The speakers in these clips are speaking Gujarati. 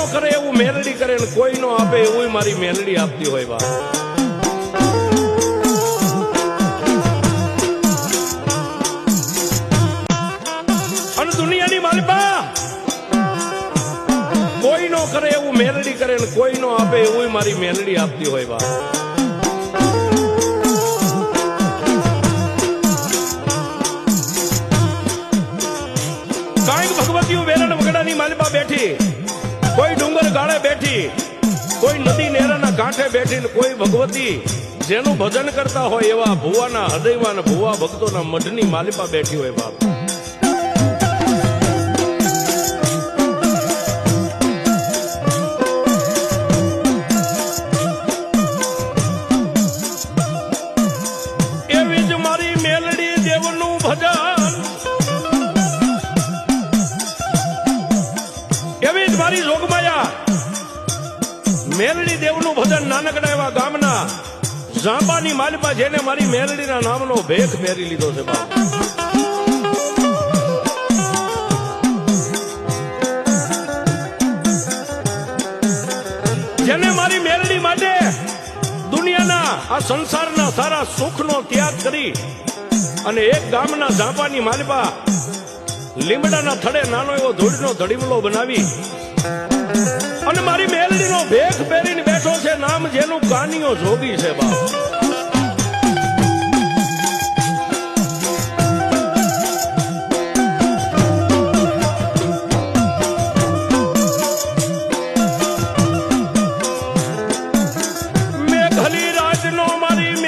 નો કરે એવું મેલડી કરે ને કોઈ નો આપે એવું મારી મેલડી આપતી હોય બા. અને દુનિયાની માલિપા કોઈ નો કરે એવું મેલડી કરે ને કોઈ નો આપે એવું મારી મેલડી આપતી હોય બા. ભગવતીઓ વેરણ વગડાની માલિપા બેઠી. કોઈ ડુંગર ગાળે બેઠી, કોઈ નદી નેરાના કાંઠે બેઠીને કોઈ ભગવતી જેનું ભજન કરતા હોય એવા ભુવાના હૃદયમાં ભુવા ભક્તોના મઢની માલિપા બેઠી હોય બાપ. ભજન નાનકડા એવા ગામના ઝાંબાની માલિપા જેને મારી મેરડીના નામનો ભેખ પહેરી લીધો છે જેને મારી મેરડી માટે દુનિયાના આ સંસારના સારા સુખનો ત્યાગ કરી અને એક ગામના ઝાંપાની માલિપા લીમડાના થડે નાનો એવો ધૂળનો ધડીમલો બનાવી અને મારી મેલડીનો ભેખ પહેરીને નામ જેનું કાનિયો જોગી છે બાપ. મેઘલી રાજનો મારી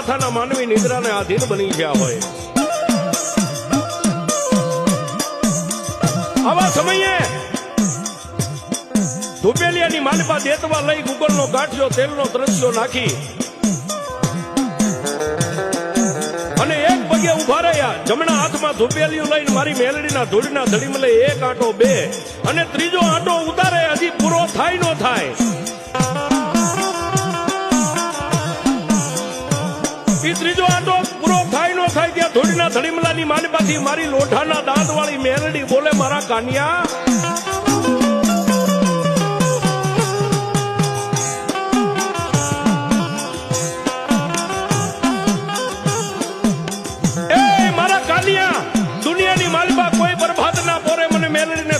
માથાના માનવી નિદ્રાને આધીન બની ગયા હોય. આવા સમયે ધુપેલિયાની માલિપા દેતવા લઈ ગુગલનો ગાંઠિયો, તેલનો દ્રશ્યો નાખી અને એક પગે ઊભા રહ્યા. જમણા હાથમાં ધુપેલિયું લઈને મારી મેલડીના ધૂળના ધડીમાં લઈ એક આંટો બે અને ત્રીજો આંટો ઉતારે, હજી પૂરો થાય નો થાય. ધૂળના ધડીમલાની માલિપાથી મારી લોઢાના દાંત વાળી મેરડી. બોલે મારા કાનિયા.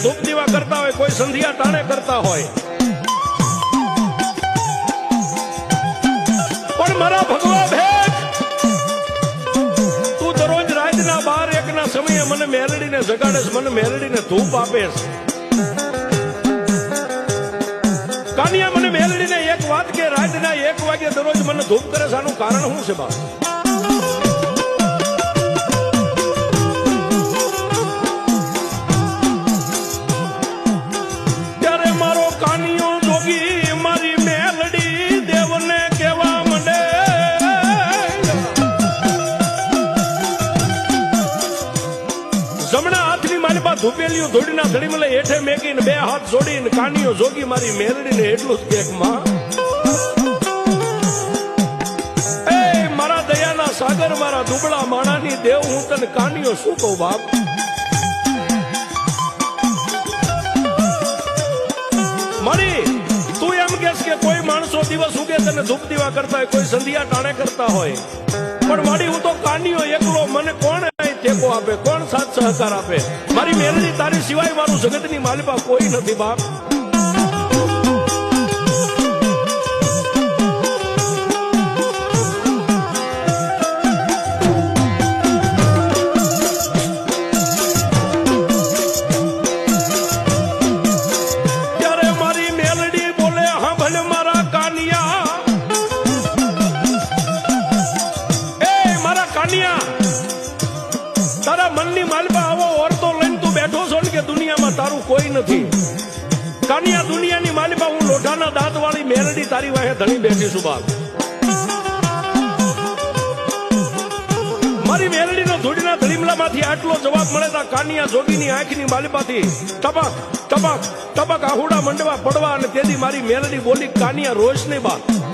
ધૂપ દીવા કરતા હોય, કોઈ સંધ્યા ટાણે કરતા હોય. મને મેલડીને જગાડેસ મને મેલડીને ધૂપ આપેસ કાનિયા મને મેલડીને એક વાત કે રાતના એક વાગે દરરોજ મને ધૂપ કરે છે, આનું કારણ શું છે બાપ? ધૂપેલિયું ધોડીના ધડીમલે હેઠે મેકીને બે હાથ જોડીને કાનીઓ જોગી મારી મેલડીને એટલું જ કેક એ મારા દયાના સાગર, મારા દુબળા માણાની દેવ, હું તને કાનીઓ શું કહું બાપ? મળી તું એમ કેસ કે કોઈ માણસો દિવસ ઉગે તને ધૂપ દીવા કરતા હોય, કોઈ સંધિયા ટાણે કરતા હોય. પણ મારી, હું તો કાનીઓ એકલો, મને કોણ ટેકો આપે, કોણ સાથ સહકાર આપે? મારી મેલડી તારી સિવાય મારું જગતની માલિકા કોઈ નથી, બાપ. લીમડામાંથી જવાબ મળે તા કાનિયા જોગીની આંખની માલિપાથી ટપક ટપક ટપક આહુડા મંડવા પડવા અને તેથી મારી મેલડી બોલી, કાનિયા રોશની નહીં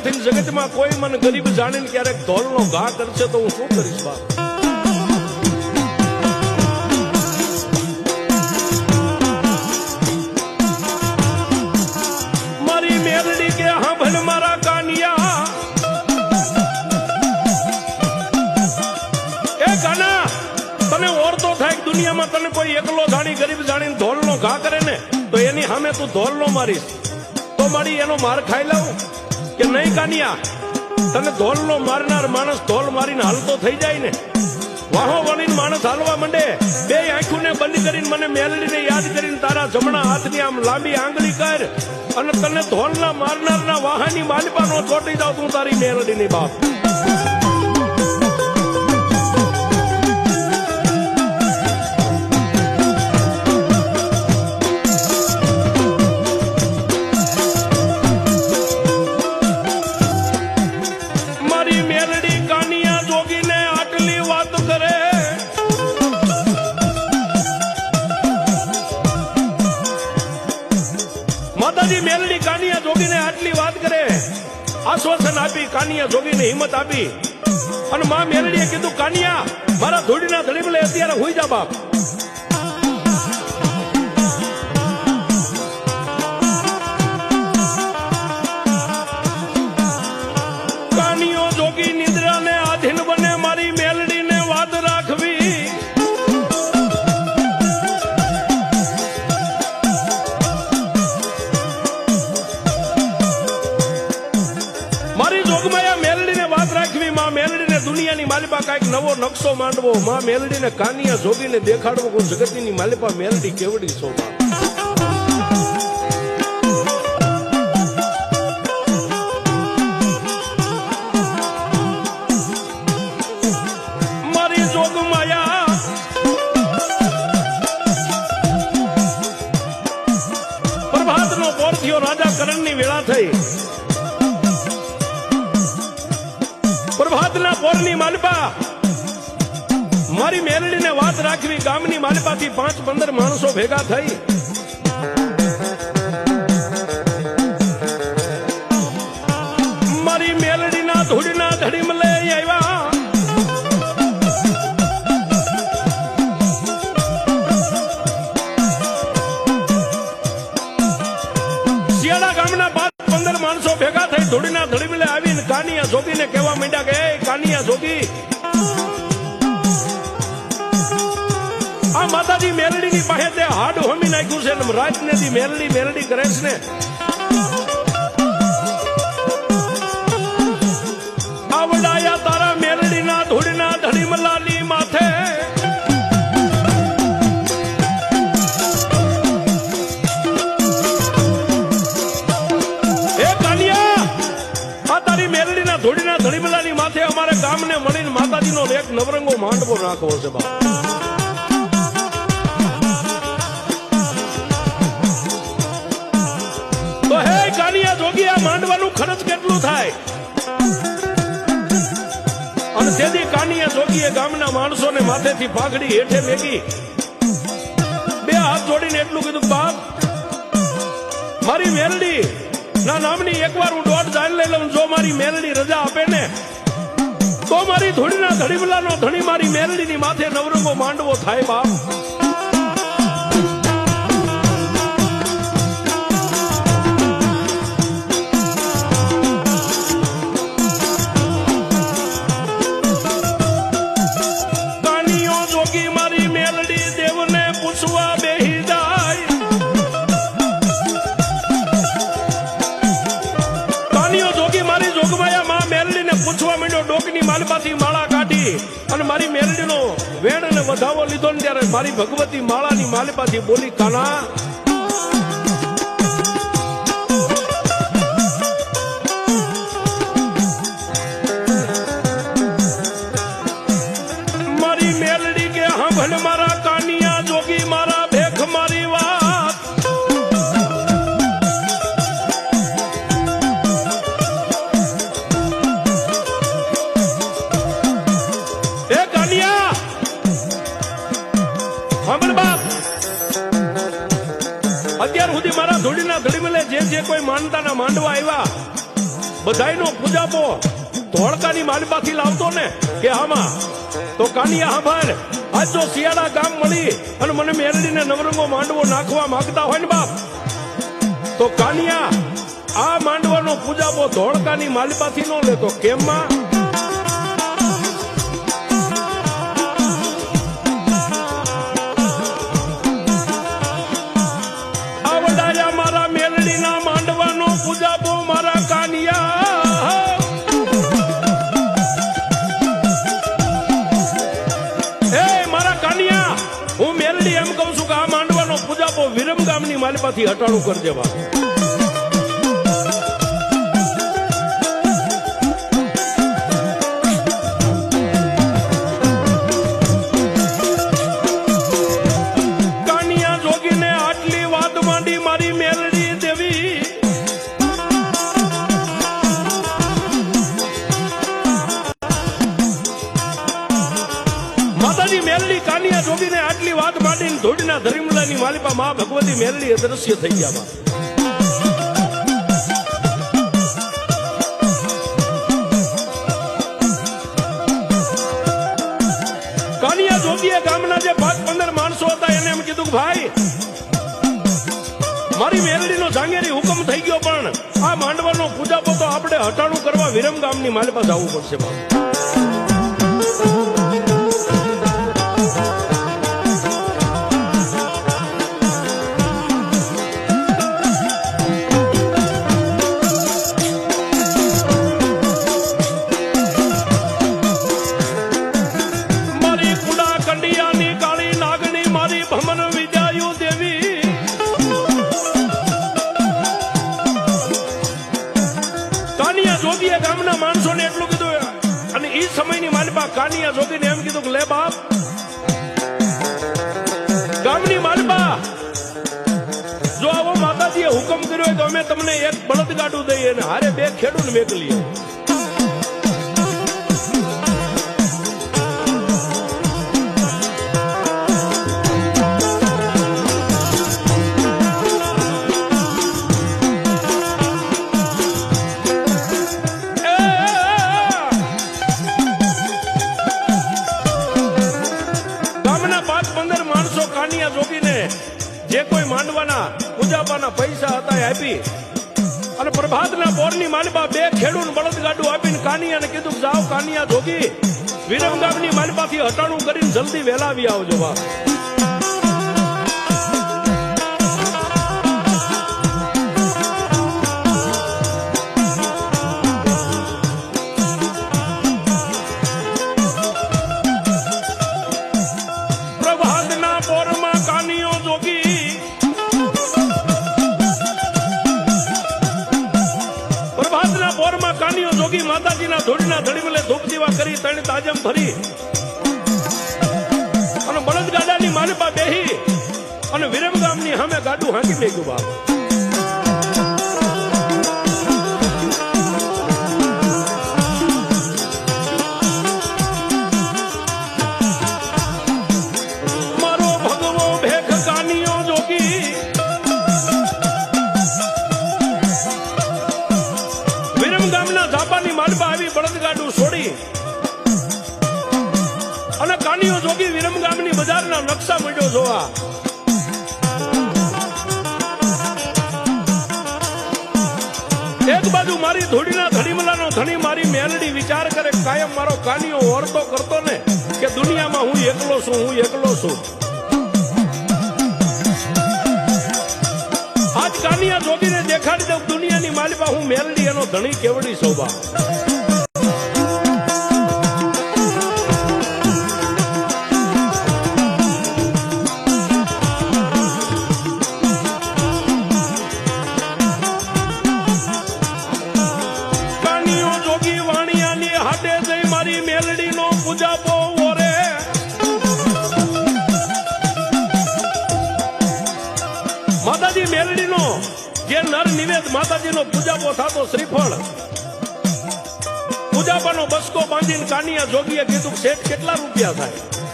નથી. જગતમાં કોઈ મને ગરીબ જાણીને ક્યારેક ધોલનો ઘા કરશે તો હું શું કરીશ બાપ? એ કાના, તને ઓરતો થાય દુનિયામાં તને કોઈ એકલો જાણી ગરીબ જાણીને ધોલનો ઘા કરે ને, તો એની સામે તું ધોલનો મારીશ. તો મારી એનો માર ખાઈ લઉં કે નહીં કાનિયા, તને ધોલનો મારનાર માણસ ધોલ મારીને હાલતો થઈ જાય ને. વાહો વળીને માણસ હાલવા માંડે. બે આંખોને બંધ કરીને મને મેલડીને યાદ કરીને તારા જમણા હાથની આમ લાંબી આંગળી કર અને તને ધોલના મારનારના વાહની માલિપા નો ચોટી જાવ તું તારી મેલડીની બાપ. કાનિયા જોગીને હિંમત આપી. અને માં મેલડીએ કીધું, કાનિયા, મારા ધોડીના ધડીમલે અત્યારે હોઈ જા બાપ. નવો નકશો માંડવો, માં મેલડીને કાનિયા જોગીને દેખાડવો કોઈ જગતની માલિપા મેલડી કેવડી શોભા રાજા કરણની વેળા થઈ. પ્રભાતના પોરની માલપા મારી મેલડીને વાત રાખવી ગામની માલપાથી પાંચ પંદર માણસો ભેગા થઈ. મારી મેલડીના ધૂળના ધડીમલે આવ્યા. શિયાળા ગામના પાંચ પંદર માણસો ભેગા થઈ ધૂળીના ધડીમલે આવીને કાનિયા જોગીને નાખ્યું છે ને દી મેલડી મેલડી કરે ને. આવડાયા તારા મેલડીના ધૂળના ધડીમલાની માથે. એ કાનિયા આ તારી મેલડીના ધૂળીના ધડીમલાની માથે અમારે ગામને મળીને માતાજીનો એક નવરંગો માંડવો નાખવો છે બાપ. જોગીએ ગામના માણસોને માથેથી પાઘડી હેઠે ભેગી બે હાથ જોડીને એટલું કીધું, બાપ, મારી મેલડી, ના નામની એકવાર હું દોઢ જાણ લઈ લઉં જો મારી મેલડી રજા આપે ને, તો મારી ધૂળીના ધડીમલાનો ધણી મારી મેલડીની માથે નવરંગો માંડવો થાય, બાપ. ત્યારે મારી ભગવતી માળાની માલિપાથી બોલી કાના ધોળકાની લાવતો ને કે આમાં? તો કાનિયા હાંભળ આજ જો શિયાળા ગામ મળી અને મને મેરડીને નવરંગો માંડવો નાખવા માંગતા હોય ને બાપ, તો કાનિયા, આ માંડવાનો પૂજાપો ધોળકાની માલિપાથી નો લેતો. કેમ માલિપાથી હટાણું કરજે બા મેલડી અદ્રશ્ય થઈ ગયા કાનિયા જોગીએ ગામના જે પાંચ પંદર માણસો હતા, એને એમ કીધું ભાઈ, મારી મેલડીનો જાંગેરી હુકમ થઈ ગયો પણ આ માંડવાનો પૂજાપો તો આપણે હટાણું કરવા વિરમ ગામની માલ પાસે આવવું પડશે બાપ. જોગીએ ગામના માણસોને એટલું કીધું અને એ સમયની માલિપા કાનિયા જોગીને એમ કીધું કે, લે બાપ. ગામની માલિપા, જો આવો માતાજીએ હુકમ કર્યો હોય તો અમે તમને એક બળદગાડું દઈએ અને હારે બે ખેડૂત મેકલીએ પંદર કાનિયા જોગીને જે કોઈ માંડવાના, પૂજાપાના પૈસા હતા એ આપી. અને પ્રભાતના બોરની માલબા બે ખેડૂત બળદગાડું આપીને કાનિયાને કીધું કે જાઓ કાનિયા જોગી, વિરમગામની માલબાથી હટાણું કરીને જલ્દી વહેલા આવી આવજો બાપ કાનિયો જોગી માતાજીના ધૂળના ધડીમલે ધૂપ દીવા કરી તણ તાજમ ભરી. અને બળદગાડાની માલિપા બેહી અને વિરમગામની સામે ગાડું હાંકી મેગ્યું બાપ. ધણી મારી મેલડી વિચાર કરે, કાયમ મારો કાનિયો ઓરતો કરતો ને કે દુનિયામાં હું એકલો છું, હું એકલો છું. આજ કાનિયા જોગીને દેખાડી દઉં, દુનિયાની માલિકા હું મેલડી એનો ધણી કેવડી શોભા. હાડે જઈ મારી મેલડી નો પૂજા બહુ રે માતાજી મેલડી નો જે નર નિવેદ માતાજી નો પૂજાપો થતો શ્રીફળ. પૂજાપાનો બસકો બાંધીને કાનિયા જોગીએ કીધું શેઠ કેટલા રૂપિયા થાય?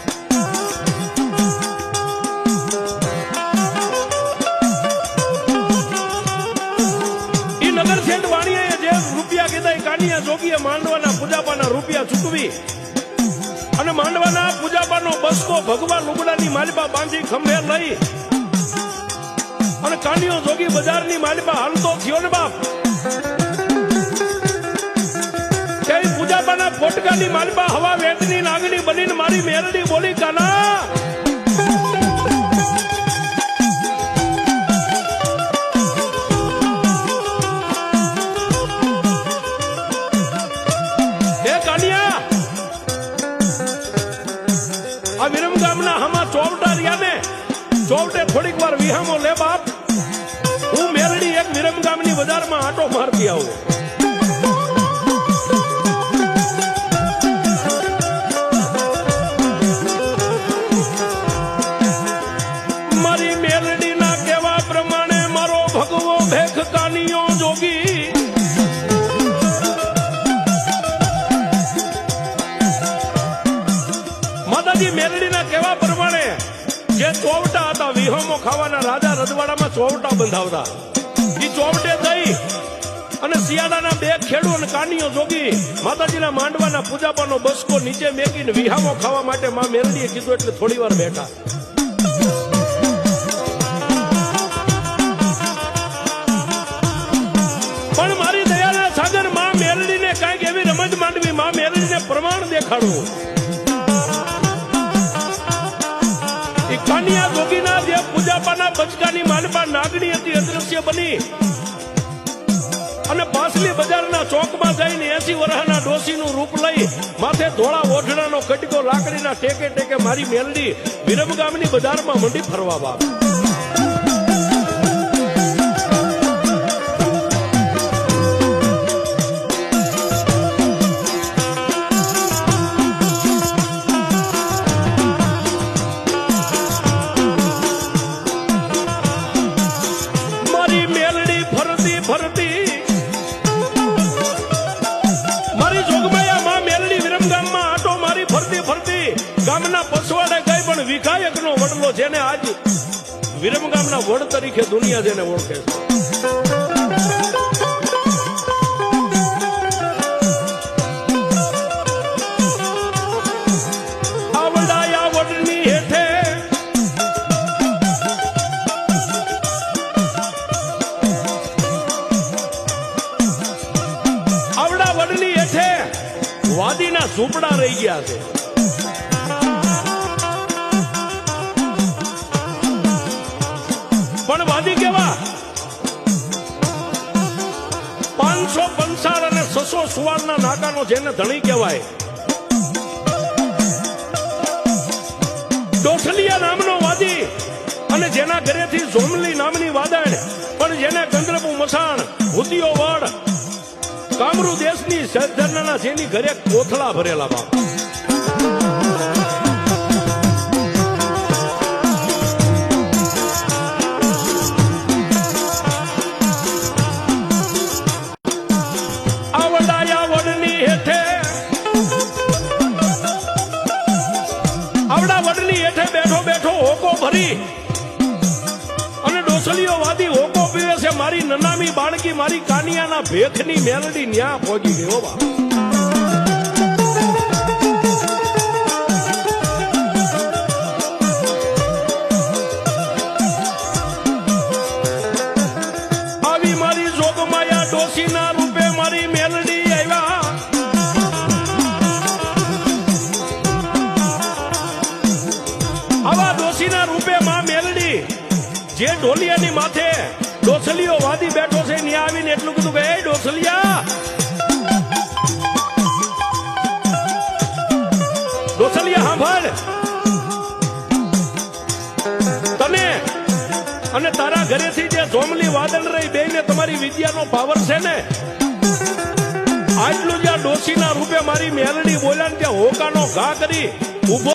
કીધા, એ કાનિયા જોગીએ માંડવાના પૂજાપાના રૂપિયા ચૂકવી. અને માંડવાના પૂજાપાનો બસકો ભગવાન લુગડાની માલિપા બાંધી ખંભે લઈ. અને કાનિયો જોગી બજારની માલિપા હાલતો થયો ને બાપ. પૂજાપાના પોટકાની માલિપા હવા વેદની નાગની બનીને મારી મેરડી બોલી, કાના થોડીક વાર વિહામો લે બાપ. હું મેરડી એક વિરમ બજારમાં આટો મારતી આવું. ચોવટા બંધાવતા. એ ચોવટે દઈ અને શિયાળાના બે ખેડૂ અને કાનીઓ જોગી માતાજીના માંડવાના પૂજાપાનો બસકો નીચે મેકીને વિહામો ખાવા માટે માં મેરડીએ કીધું એટલે થોડી વાર બેઠા. પણ મારી દયાના સાગરમાં મેરડીને કાંઈક એવી રમત માંડવી, માં મેરડીને પ્રમાણ દેખાડવું પૂજાપાના બચકાની માલપા નાગણી હતી, અદ્રશ્ય બની. અને પાસલી બજારના ચોકમાં જઈને એસી વર્ષના ડોસીનું રૂપ લઈ માથે ધોળા ઓઢણાનો કટકો લાકડીના ટેકે ટેકે મારી મેલડી વિરમ ગામની બજારમાં મંડી ફરવા બાપ. ગઈ નો વિકાયકનો વડલો જેને આજ વિરમગામના વડ તરીકે દુનિયા જેને ઓળખે છે. આવડાયા વડની હેઠે આવડા વડની હેઠે વાદીના ઝૂંપડા રહી ગયા છે. પંચાળ સુવારના નાકાનો જેને ધણી કહેવાય. ડોઠલિયા નામનો વાદી અને જેના ઘરેથી ઝોમલી નામની વાદળ પણ જેને ગંદ્રપુ મસાણ, ભૂતિયો વડ, કામરુ દેશની સજ્જનના જેની ઘરે કોથળા ભરેલા બાપ. ભેખની મેલડી ન્યા પહોંચી ગયો બા આવી ડોસીના રૂપે માં મેલડી, જે ઢોલિયાની માથે ડોસલીઓ ઘરેથી જે જોમલી વાદળ રહી બેને તમારી વિદ્યાનો પાવર છે ને? આટલું જ્યાં ડોશીના રૂપે મારી મેલડી બોલ્યા ને ત્યાં હોકાનો ઘા કરી ઊભો